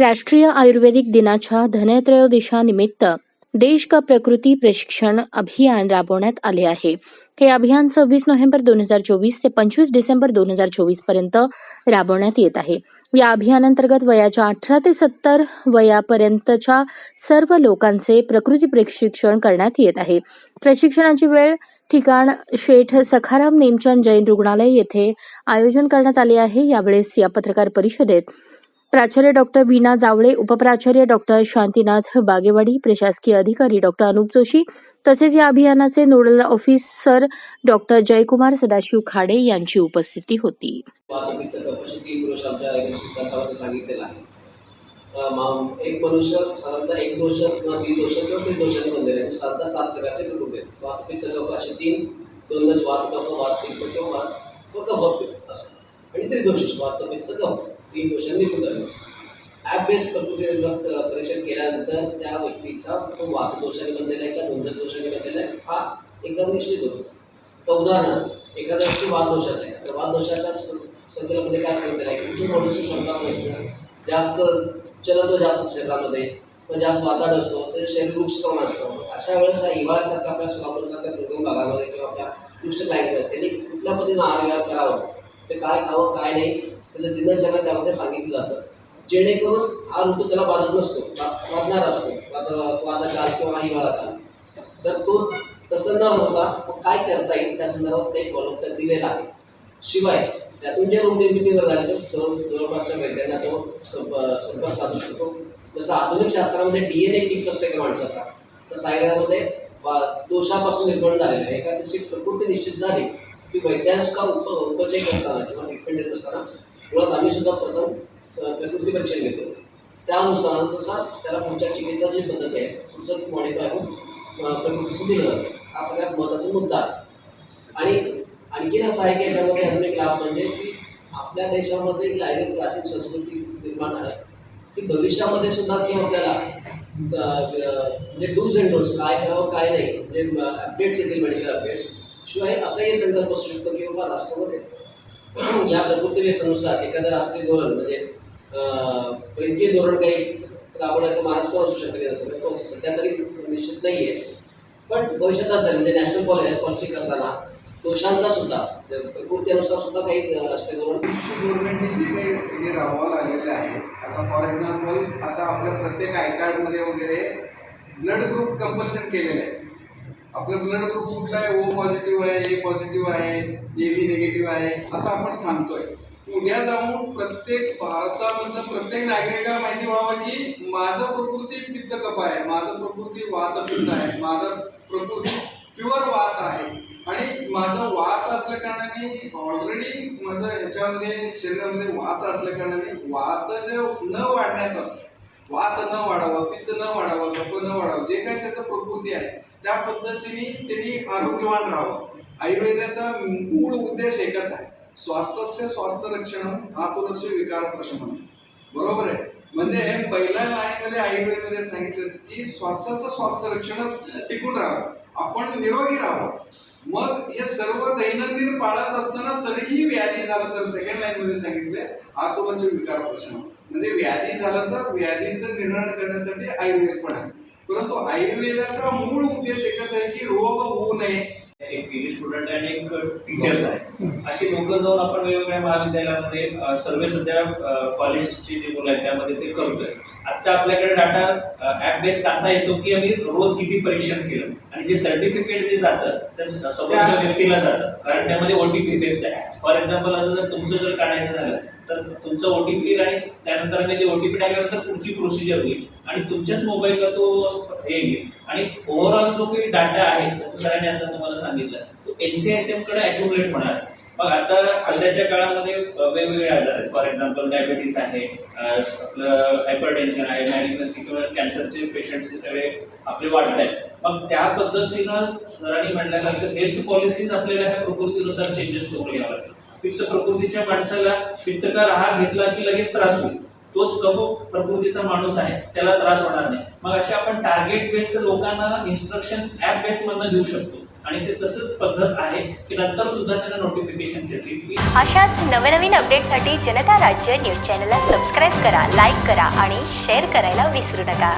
राष्ट्रीय आयुर्वेदिक दिनाच्या धनत्रयोदशानिमित्त देश का प्रकृती प्रशिक्षण अभियान राबवण्यात आले आहे. हे अभियान सव्वीस नोव्हेंबर दोन हजार चोवीस ते पंचवीस डिसेंबर दोन हजार चोवीसपर्यंत राबवण्यात येत आहे. या अभियानांतर्गत वयाच्या अठरा ते सत्तर वयापर्यंतच्या सर्व लोकांचे प्रकृती प्रशिक्षण करण्यात येत आहे. प्रशिक्षणाची वेळ ठिकाण शेठ सखाराम नेमचंद जैन रुग्णालय येथे आयोजन करण्यात आले आहे. यावेळेस या पत्रकार परिषदेत प्राचार्य डॉक्टर वीणा जावळे उपप्राचार्य डॉक्टर शांतीनाथ बागेवाडी प्रशासकीय अधिकारी डॉक्टर अनुप जोशी तसेच या अभियानाचे nodal officer doctor Jaykumar Sadashiv Khade यांची उपस्थिती होती. एक मनुष्य साधारणतः एक दोष किंवा तीन दोष किंवा तीन दोषांनी बनलेले आहे म्हणजे सात सात प्रकारचे कुटुंब आहेत. वातपित्त कफ असे तीन दोन दोष वात कफ वातपित्त किंवा वात व कफ असं. आणि त्रिदोष वातपित्त कफ तीन दोषांनी निर्मित ॲप बेस्ड प्रकृती निर्माण परीक्षण केल्यानंतर त्या व्यक्तीचा तो वात दोषाने बनलेला आहे किंवा दोन दोषाने बनलेला आहे हा एकदम निश्चित होतो. तर उदाहरणार्थ एखादा व्यक्ती वाददोषाचा आहे. तर वाददोषाच्या स- संदर्भामध्ये काय सांगितलं आहे? की उठून क्षमता नसतो. जास्त चलत जास्त शरीरामध्ये पण जास्त वाताड असतो. तर शरीर वृक्षप्रमाण असतो. अशा वेळेस हिवाळ्यासारखा आपल्या सोलापूरसारख्या दुर्गम भागामध्ये किंवा आपल्या वृक्ष लाईनमध्ये त्यांनी कुठल्या पद्धतीनं आहार विहार करावं? ते काय खावं काय नाही म्हणजे त्याचं दिनचर्या त्यामध्ये सांगितलं जातं. जेणेकरून हा ऋतू त्याला बाधत नसतो वा- वाढणार असतो. वाद वादाचा काल किंवा हिवाळा काल तर तो तसं न होता मग काय करता येईल? त्या संदर्भात काही फॉलोअप तर दिलेला आहे. शिवाय त्यातून जे रोग निर्मितीवर झाले तर जवळपासच्या वैद्यांना तो संपर्क साधू शकतो. जसं आधुनिक शास्त्रामध्ये डी एन ए फिक्स असते का माणसाचा. तर सायऱ्यामध्ये दोषापासून निर्माण झालेला आहे. एखाद्याची प्रकृती निश्चित झाली की वैद्यांस का उप उपचय करताना किंवा ट्रीटमेंट देत असताना मुळात आम्ही सुद्धा प्रथम प्रकृती परीक्षण घेतो. त्यानुसार नुसार त्याला पुढच्या चिकित्सा जी पद्धती आहे तुमचं मॉडिफाय प्रकृतीचं दिलं जातं हा सगळ्यात महत्त्वाचा मुद्दा आहे. आणि आणखीन असं आहे की याच्यामध्ये अजून एक लाभ म्हणजे की आपल्या देशामध्ये जी आयुर्वेद प्राचीन संस्कृती निर्माण आहे ती भविष्यामध्ये सुद्धा की आपल्याला म्हणजे डूज अँड डोन्स काय करावं काय नाही म्हणजे अपडेट्स येतील मेडिकल अपडेट्स शिवाय असाही संकल्प असू शकतो की बाबा राष्ट्रामध्ये या प्रकृती व्यसनुसार एखादं राष्ट्रीय धोरण म्हणजे वैद्यकीय धोरण काही राबवण्याचं मानस असू शकते की म्हणजे तो सध्या तरी निश्चित नाही आहे पण भविष्यात असेल म्हणजे नॅशनल पॉलिसी पॉलिसी करताना दोषांचा सुद्धा म्हणजे प्रकृतीनुसार सुद्धा काही राष्ट्रीय धोरण गव्हर्नमेंटने जे काही हे राबवायला आलेले आहे आता फॉर एक्झाम्पल आता आपल्या प्रत्येक आय कार्डमध्ये वगैरे ब्लड ग्रुप कंपल्शन केलेलं आहे. आपलं ब्लड ग्रुप कुठला आहे? ओ पॉझिटिव्ह आहे ए पॉझिटिव्ह आहे ए बी निगेटिव्ह आहे असं आपण सांगतोय. उद्या जाऊन प्रत्येक भारतामधलं प्रत्येक नागरिकाला माहिती व्हावं की माझं प्रकृती पित्त कफ आहे माझं प्रकृती वात पित्त आहे माझं प्रकृती प्युअर वात आहे. आणि माझं वात असल्या कारणाने ऑलरेडी माझं ह्याच्यामध्ये शरीरामध्ये वात असल्या कारणाने वात जे न वाढण्याचं वात न वाढावं पित्त न वाढावं कफ जे काही त्याचं प्रकृती आहे त्या पद्धतीने त्यांनी आरोग्यवान राहावं. आयुर्वेदाचा मूळ उद्देश एकच आहे. स्वास्थ्य स्वास्थ्य रक्षण आतुरस्य विकार प्रशमन बरोबर आहे? म्हणजे पहिल्या लाईनमध्ये आयुर्वेदमध्ये सांगितलं की स्वास्थ्याचं स्वास्थ्य रक्षण टिकून राहावं. आपण निरोगी राहावं. मग हे सर्व दैनंदिन पाळत असताना तरीही व्याधी झालं तर सेकंड लाईन मध्ये सांगितले आतुरस्य विकार प्रश्न म्हणजे व्याधी झालं तर व्याधीचं निर्माण करण्यासाठी आयुर्वेद पण आहे. परंतु आयुर्वेदाचा मूळ उद्देश एकच आहे की रोग होऊ नये. एक पीजी स्टुडंट आणि एक टीचर्स आहे. अशी लोक जाऊन आपण वेगवेगळ्या महाविद्यालयामध्ये सर्व सध्या कॉलेजची जी मुलं आहेत त्यामध्ये ते करतोय. आता आपल्याकडे डाटा ऍप बेस्ड असा येतो की आम्ही रोज किती परीक्षण केलं. आणि जे सर्टिफिकेट जे जातं ते समोरच्या व्यक्तीला जातं. कारण त्यामध्ये ओटीपी बेस्ड आहे. फॉर एक्झाम्पल आता जर तुमचं जर काढायचं झालं तर तुमचं ओटीपी आणि त्यानंतर आम्ही ते ओटीपी टाकल्यानंतर पुढची प्रोसिजर होईल. आणि तुमच्याच मोबाईलला तो हे येईल. आणि ओव्हरऑल जो काही डाटा आहे जसं सरांनी आता तुम्हाला सांगितलं तो एनसीआयसीएमकडे अॅक्युमुलेट होणार. मग आता सध्याच्या काळामध्ये वेगवेगळे आजार आहेत. फॉर एक्झाम्पल डायबिटीस आहे आपलं आपलं हायपरटेन्शन आहे मॅलिग्नसी किंवा कॅन्सरचे पेशंट्सचे सगळे आपले वाढत आहेत. मग त्या पद्धतीनं सरांनी म्हटल्यासारखं हेल्थ पॉलिसीज आपल्याला ह्या प्रकृतीनुसार चेंजेस करून घ्यावं लागतील पित्त प्रकृतीच्या माणसाला पित्तकार आहार घेतला की लगेच त्रास होईल. तोच कफ प्रकृतीचा माणूस आहे त्याला त्रास होणार नाही. मग असे आपण टार्गेट बेस्ड लोकांना इन्स्ट्रक्शन ऍप बेस्ड मधनं देऊ शकतो. आणि ते तसंच पद्धत आहे की नंतर सुद्धा त्यांना नोटिफिकेशन येतील. अशाच नवनवीन अपडेटसाठी जनता राज्य न्यूज चॅनलला सबस्क्राईब करा लाईक करा आणि शेअर करायला विसरू नका.